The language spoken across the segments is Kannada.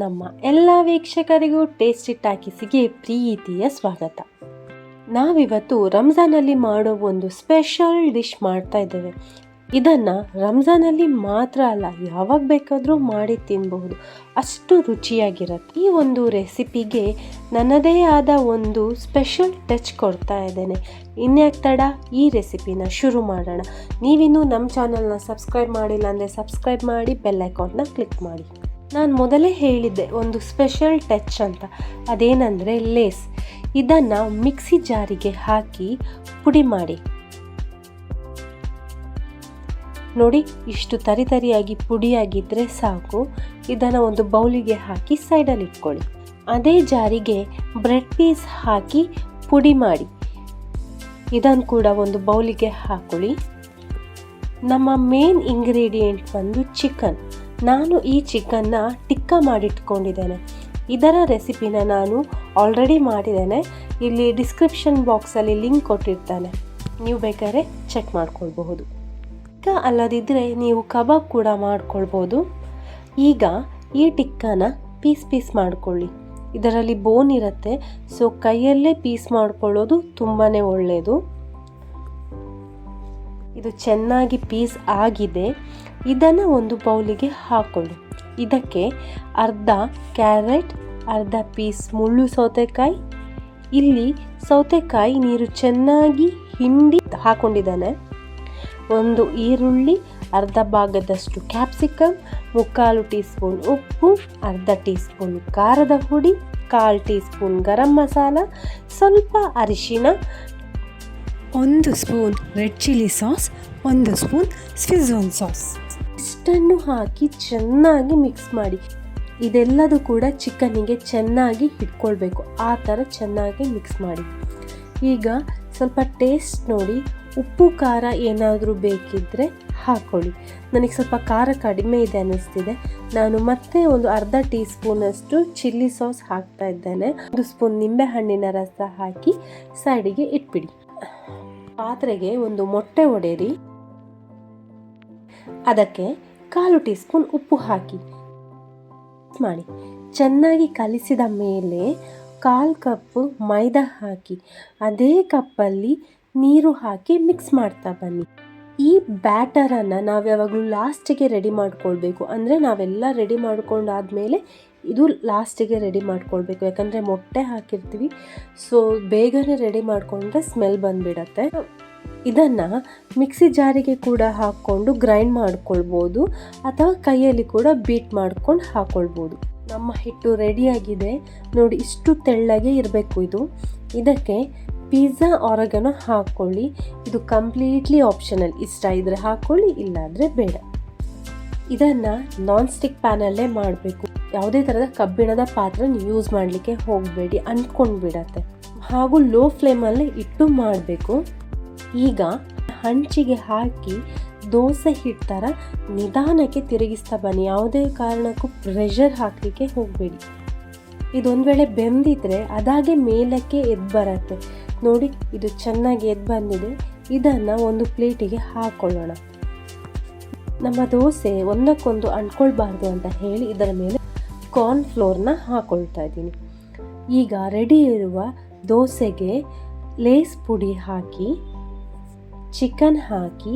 ನಮ್ಮ ಎಲ್ಲ ವೀಕ್ಷಕರಿಗೂ ಟೇಸ್ಟಿ ಟಾಕೀಸಿಗೆ ಪ್ರೀತಿಯ ಸ್ವಾಗತ. ನಾವಿವತ್ತು ರಂಜಾನಲ್ಲಿ ಮಾಡೋ ಒಂದು ಸ್ಪೆಷಲ್ ಡಿಶ್ ಮಾಡ್ತಾ ಇದ್ದೇವೆ. ಇದನ್ನು ರಂಜಾನಲ್ಲಿ ಮಾತ್ರ ಅಲ್ಲ, ಯಾವಾಗ ಬೇಕಾದರೂ ಮಾಡಿ ತಿನ್ನಬಹುದು ಅಷ್ಟು ರುಚಿಯಾಗಿರುತ್ತೆ. ಈ ಒಂದು ರೆಸಿಪಿಗೆ ನನ್ನದೇ ಆದ ಒಂದು ಸ್ಪೆಷಲ್ ಟಚ್ ಕೊಡ್ತಾ ಇದ್ದೇನೆ. ಇನ್ಯಾಕ್ ತಡ ಈ ರೆಸಿಪಿನ ಶುರು ಮಾಡೋಣ. ನೀವಿನ್ನೂ ನಮ್ಮ ಚಾನಲ್ನ ಸಬ್ಸ್ಕ್ರೈಬ್ ಮಾಡಿಲ್ಲ ಅಂದರೆ ಸಬ್ಸ್ಕ್ರೈಬ್ ಮಾಡಿ, ಬೆಲ್ ಐಕಾನ್ನ ಕ್ಲಿಕ್ ಮಾಡಿ. ನಾನು ಮೊದಲೇ ಹೇಳಿದ್ದೆ, ಒಂದು ಸ್ಪೆಷಲ್ ಟಚ್ ಅಂತ. ಅದೇನಂದರೆ ಲೇಸ್ ಇದನ್ನು ಮಿಕ್ಸಿ ಜಾರಿಗೆ ಹಾಕಿ ಪುಡಿ ಮಾಡಿ. ನೋಡಿ, ಇಷ್ಟು ತರಿ ತರಿಯಾಗಿ ಪುಡಿಯಾಗಿದ್ದರೆ ಸಾಕು. ಇದನ್ನು ಒಂದು ಬೌಲಿಗೆ ಹಾಕಿ ಸೈಡಲ್ಲಿ ಇಟ್ಕೊಳ್ಳಿ. ಅದೇ ಜಾರಿಗೆ ಬ್ರೆಡ್ ಪೀಸ್ ಹಾಕಿ ಪುಡಿ ಮಾಡಿ. ಇದನ್ನು ಕೂಡ ಒಂದು ಬೌಲಿಗೆ ಹಾಕೊಳ್ಳಿ. ನಮ್ಮ ಮೇನ್ ಇಂಗ್ರೀಡಿಯೆಂಟ್ ಬಂದು ಚಿಕನ್ ನಾನು ಈ ಚಿಕನ್ನ ಟಿಕ್ಕ ಮಾಡಿಟ್ಕೊಂಡಿದ್ದೇನೆ. ಇದರ ರೆಸಿಪಿನ ನಾನು ಆಲ್ರೆಡಿ ಮಾಡಿದ್ದೇನೆ. ಇಲ್ಲಿ ಡಿಸ್ಕ್ರಿಪ್ಷನ್ ಬಾಕ್ಸಲ್ಲಿ ಲಿಂಕ್ ಕೊಟ್ಟಿರ್ತಾನೆ. ನೀವು ಬೇಕಾದ್ರೆ ಚೆಕ್ ಮಾಡ್ಕೊಳ್ಬಹುದು. ಟಿಕ್ಕ ಅಲ್ಲದಿದ್ದರೆ ನೀವು ಕಬಾಬ್ ಕೂಡ ಮಾಡ್ಕೊಳ್ಬೋದು ಈಗ ಈ ಟಿಕ್ಕನ ಪೀಸ್ ಪೀಸ್ ಮಾಡಿಕೊಳ್ಳಿ. ಇದರಲ್ಲಿ ಬೋನ್ ಇರುತ್ತೆ ಸೊ ಕೈಯಲ್ಲೇ ಪೀಸ್ ಮಾಡ್ಕೊಳ್ಳೋದು ತುಂಬಾ ಒಳ್ಳೆಯದು ಇದು ಚೆನ್ನಾಗಿ ಪೀಸ್ ಆಗಿದೆ. ಇದನ್ನು ಒಂದು ಬೌಲಿಗೆ ಹಾಕೊಳ್ಳಿ. ಇದಕ್ಕೆ ಅರ್ಧ ಕ್ಯಾರೆಟ್, ಅರ್ಧ ಪೀಸ್ ಮುಳ್ಳು ಸೌತೆಕಾಯಿ. ಇಲ್ಲಿ ಸೌತೆಕಾಯಿ ನೀರು ಚೆನ್ನಾಗಿ ಹಿಂಡಿ ಹಾಕೊಂಡಿದ್ದಾನೆ. ಒಂದು ಈರುಳ್ಳಿ, ಅರ್ಧ ಭಾಗದಷ್ಟು ಕ್ಯಾಪ್ಸಿಕಮ್ ಮುಕ್ಕಾಲು ಟೀ ಸ್ಪೂನ್ ಉಪ್ಪು, ಅರ್ಧ ಟೀ ಸ್ಪೂನ್ ಖಾರದ ಪುಡಿ, ಕಾಲು ಟೀ ಸ್ಪೂನ್ ಗರಂ ಮಸಾಲ, ಸ್ವಲ್ಪ ಅರಿಶಿನ ಒಂದು ಸ್ಪೂನ್ ರೆಡ್ ಚಿಲ್ಲಿ ಸಾಸ್, ಒಂದು ಸ್ಪೂನ್ ಸ್ವಿಝೋನ್ ಸಾಸ್. ಇಷ್ಟನ್ನು ಹಾಕಿ ಚೆನ್ನಾಗಿ ಮಿಕ್ಸ್ ಮಾಡಿ. ಇದೆಲ್ಲದೂ ಕೂಡ ಚಿಕನಿಗೆ ಚೆನ್ನಾಗಿ ಇಟ್ಕೊಳ್ಬೇಕು ಆ ಥರ ಚೆನ್ನಾಗಿ ಮಿಕ್ಸ್ ಮಾಡಿ. ಈಗ ಸ್ವಲ್ಪ ಟೇಸ್ಟ್ ನೋಡಿ, ಉಪ್ಪು, ಖಾರ ಏನಾದರೂ ಬೇಕಿದ್ದರೆ ಹಾಕ್ಕೊಳ್ಳಿ ನನಗೆ ಸ್ವಲ್ಪ ಖಾರ ಕಡಿಮೆ ಇದೆ ಅನ್ನಿಸ್ತಿದೆ. ನಾನು ಮತ್ತೆ ಒಂದು ಅರ್ಧ ಟೀ ಸ್ಪೂನಷ್ಟು ಚಿಲ್ಲಿ ಸಾಸ್ ಹಾಕ್ತಾ ಇದ್ದೇನೆ. ಒಂದು ಸ್ಪೂನ್ ನಿಂಬೆಹಣ್ಣಿನ ರಸ ಹಾಕಿ ಸೈಡಿಗೆ ಇಟ್ಬಿಡಿ. ಪಾತ್ರೆಗೆ ಒಂದು ಮೊಟ್ಟೆ ಒಡೆಯಿರಿ. ಅದಕ್ಕೆ ಕಾಲು ಟೀ ಸ್ಪೂನ್ ಉಪ್ಪು ಹಾಕಿ. ಮಾಡಿ. ಚೆನ್ನಾಗಿ ಕಲಿಸಿದ ಮೇಲೆ ಕಾಲು ಕಪ್ ಮೈದಾ ಹಾಕಿ. ಅದೇ ಕಪ್ಪಲ್ಲಿ ನೀರು ಹಾಕಿ ಮಿಕ್ಸ್ ಮಾಡ್ತಾ ಬನ್ನಿ. ಈ ಬ್ಯಾಟರನ್ನು ನಾವು ಯಾವಾಗಲೂ ಲಾಸ್ಟಿಗೆ ರೆಡಿ ಮಾಡ್ಕೊಳ್ಬೇಕು. ಅಂದರೆ ನಾವೆಲ್ಲ ರೆಡಿ ಮಾಡ್ಕೊಂಡಾದಮೇಲೆ ಇದು ಲಾಸ್ಟಿಗೆ ರೆಡಿ ಮಾಡ್ಕೊಳ್ಬೇಕು. ಯಾಕಂದರೆ ಮೊಟ್ಟೆ ಹಾಕಿರ್ತೀವಿ ಸೊ ಬೇಗನೆ ರೆಡಿ ಮಾಡಿಕೊಂಡ್ರೆ ಸ್ಮೆಲ್ ಬಂದುಬಿಡತ್ತೆ. ಇದನ್ನು ಮಿಕ್ಸಿ ಜಾರಿಗೆ ಕೂಡ ಹಾಕ್ಕೊಂಡು ಗ್ರೈಂಡ್ ಮಾಡ್ಕೊಳ್ಬೋದು, ಅಥವಾ ಕೈಯಲ್ಲಿ ಕೂಡ ಬೀಟ್ ಮಾಡ್ಕೊಂಡು ಹಾಕ್ಕೊಳ್ಬೋದು ನಮ್ಮ ಹಿಟ್ಟು ರೆಡಿಯಾಗಿದೆ ನೋಡಿ, ಇಷ್ಟು ತೆಳ್ಳಗೆ ಇರಬೇಕು ಇದು. ಇದಕ್ಕೆ ಪಿಜ್ಜಾ ಆರಗನೋ ಹಾಕ್ಕೊಳ್ಳಿ ಇದು ಕಂಪ್ಲೀಟ್ಲಿ ಆಪ್ಷನಲ್ ಇಷ್ಟ ಇದ್ದರೆ ಹಾಕ್ಕೊಳ್ಳಿ ಇಲ್ಲಾಂದರೆ ಬೇಡ. ಇದನ್ನು ನಾನ್ ಸ್ಟಿಕ್ ಪ್ಯಾನಲ್ಲೇ ಮಾಡಬೇಕು. ಯಾವುದೇ ಥರದ ಕಬ್ಬಿಣದ ಪಾತ್ರ ಯೂಸ್ ಮಾಡಲಿಕ್ಕೆ ಹೋಗಬೇಡಿ ಅಂದ್ಕೊಂಡು ಬಿಡತ್ತೆ ಹಾಗೂ ಲೋ ಫ್ಲೇಮಲ್ಲೇ ಇಟ್ಟು ಮಾಡಬೇಕು. ಈಗ ಹಂಚಿಗೆ ಹಾಕಿ ದೋಸೆ ಹಿಟ್ಟು ಥರ ನಿಧಾನಕ್ಕೆ ತಿರುಗಿಸ್ತಾ ಬನ್ನಿ. ಯಾವುದೇ ಕಾರಣಕ್ಕೂ ಪ್ರೆಷರ್ ಹಾಕಲಿಕ್ಕೆ ಹೋಗಬೇಡಿ. ಇದೊಂದು ವೇಳೆ ಬೆಂದಿದ್ರೆ ಅದಾಗೆ ಮೇಲಕ್ಕೆ ಎದ್ದು ಬರತ್ತೆ. ನೋಡಿ, ಇದು ಚೆನ್ನಾಗಿ ಎದ್ದು ಬಂದಿದೆ. ಇದನ್ನು ಒಂದು ಪ್ಲೇಟಿಗೆ ಹಾಕ್ಕೊಳ್ಳೋಣ ನಮ್ಮ ದೋಸೆ ಒಂದಕ್ಕೊಂದು ಅಂಟ್ಕೊಳ್ಬಾರ್ದು ಅಂತ ಹೇಳಿ ಇದರ ಮೇಲೆ ಕಾರ್ನ್ ಫ್ಲೋರ್ನ ಹಾಕ್ಕೊಳ್ತಾ ಇದ್ದೀನಿ. ಈಗ ರೆಡಿ ಇರುವ ದೋಸೆಗೆ ಲೇಸ್ ಪುಡಿ ಹಾಕಿ ಚಿಕನ್ ಹಾಕಿ,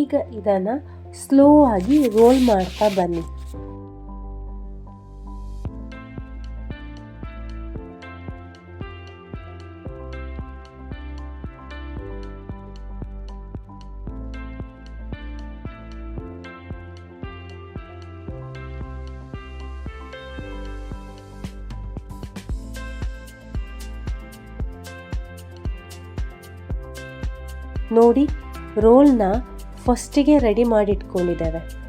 ಈಗ ಇದನ್ನು ಸ್ಲೋ ಆಗಿ ರೋಲ್ ಮಾಡ್ತಾ ಬನ್ನಿ. ನೋಡಿ, ರೋಲ್ನ ಫಸ್ಟಿಗೆ ರೆಡಿ ಮಾಡಿಟ್ಕೊಂಡಿದ್ದೇವೆ.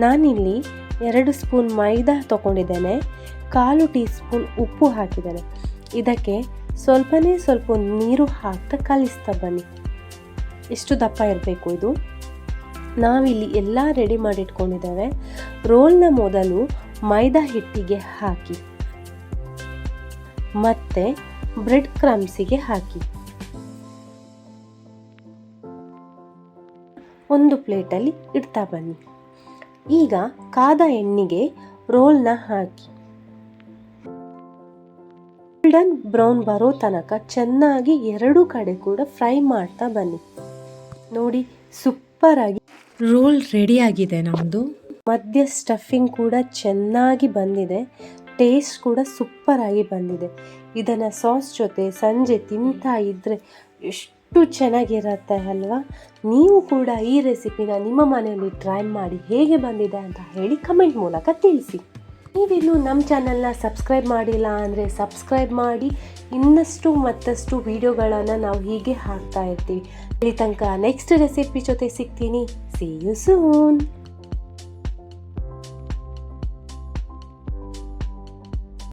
ನಾನಿಲ್ಲಿ ಎರಡು ಸ್ಪೂನ್ ಮೈದಾ ತೊಗೊಂಡಿದ್ದೇನೆ, ಕಾಲು ಟೀ ಸ್ಪೂನ್ ಉಪ್ಪು ಹಾಕಿದ್ದೇನೆ. ಇದಕ್ಕೆ ಸ್ವಲ್ಪನೇ ಸ್ವಲ್ಪ ನೀರು ಹಾಕ್ತಾ ಕಲಿಸ್ತಾ ಬನ್ನಿ. ಎಷ್ಟು ದಪ್ಪ ಇರಬೇಕು ಇದು? ನಾವಿಲ್ಲಿ ಎಲ್ಲ ರೆಡಿ ಮಾಡಿಟ್ಕೊಂಡಿದ್ದೇವೆ. ರೋಲ್ನ ಮೊದಲು ಮೈದಾ ಹಿಟ್ಟಿಗೆ ಹಾಕಿ. ಮತ್ತೆ ಬ್ರೆಡ್ ಕ್ರಮ್ಸಿಗೆ ಹಾಕಿ. ಒಂದು ಪ್ಲೇಟಲ್ಲಿ ಇಡ್ತಾ ಬನ್ನಿ. ಈಗ ಕಾದ ಎಣ್ಣೆಗೆ ರೋಲ್ನ ಹಾಕಿ. ಗೋಲ್ಡನ್ ಬ್ರೌನ್ ಬರೋ ತನಕ ಚೆನ್ನಾಗಿ ಎರಡು ಕಡೆ ಕೂಡ ಫ್ರೈ ಮಾಡ್ತಾ ಬನ್ನಿ. ನೋಡಿ ಸೂಪರ್ ಆಗಿ. ರೋಲ್ ರೆಡಿಯಾಗಿದೆ ನಮ್ಮದು ಮಧ್ಯ ಸ್ಟಫಿಂಗ್ ಕೂಡ ಚೆನ್ನಾಗಿ ಬಂದಿದೆ. ಟೇಸ್ಟ್ ಕೂಡ ಸೂಪರ್ ಆಗಿ ಬಂದಿದೆ. ಇದನ್ನು ಸಾಸ್ ಜೊತೆ ಸಂಜೆ ತಿಂತಾ ಇದ್ದರೆ ಎಷ್ಟು ಚೆನ್ನಾಗಿರುತ್ತೆ ಅಲ್ವಾ? ನೀವು ಕೂಡ ಈ ರೆಸಿಪಿನ ನಿಮ್ಮ ಮನೆಯಲ್ಲಿ ಟ್ರೈ ಮಾಡಿ ಹೇಗೆ ಬಂದಿದೆ ಅಂತ ಹೇಳಿ ಕಮೆಂಟ್ ಮೂಲಕ ತಿಳಿಸಿ. ನೀವಿನ್ನೂ ನಮ್ಮ ಚಾನಲ್ನ ಸಬ್ಸ್ಕ್ರೈಬ್ ಮಾಡಿಲ್ಲ ಅಂದರೆ ಸಬ್ಸ್ಕ್ರೈಬ್ ಮಾಡಿ, ಇನ್ನಷ್ಟು ಮತ್ತಷ್ಟು ವಿಡಿಯೋಗಳನ್ನು ನಾವು ಹೀಗೆ ಹಾಕ್ತಾ ಇರ್ತೀವಿ. ಇಲ್ಲಿ ತನಕ ನೆಕ್ಸ್ಟ್ ರೆಸಿಪಿ ಜೊತೆ ಸಿಗ್ತೀನಿ. C you soon